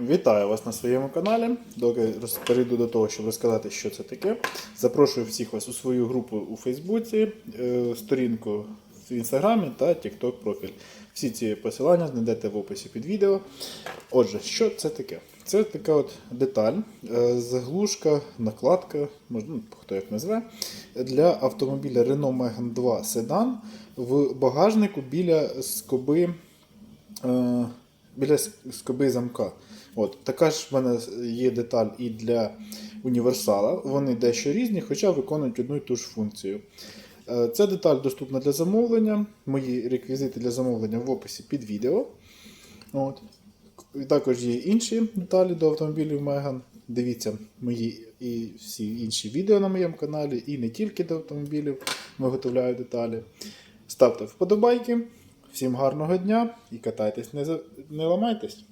Вітаю вас на своєму каналі. Доки перейду до того, щоб розказати, що це таке. Запрошую всіх вас у свою групу у Фейсбуці, е, сторінку в інстаграмі та TikTok профіль. Всі ці посилання знайдете в описі під відео. Отже, що це таке? Це така от деталь, е, заглушка, накладка, можна, ну, хто як назве, для автомобіля Renault Megane 2 Sedan в багажнику біля скоби е, біля скоби замка. От, така ж в мене є деталь і для універсала. Вони дещо різні, хоча виконують одну і ту ж функцію. Е, Ця деталь доступна для замовлення. Мої реквізити для замовлення в описі під відео. От. І також є інші деталі до автомобілів Megane. Дивіться мої і всі інші відео на моєму каналі, і не тільки до автомобілів виготовляю деталі. Ставте вподобайки. Всім гарного дня і катайтесь, не, за- не ламайтесь.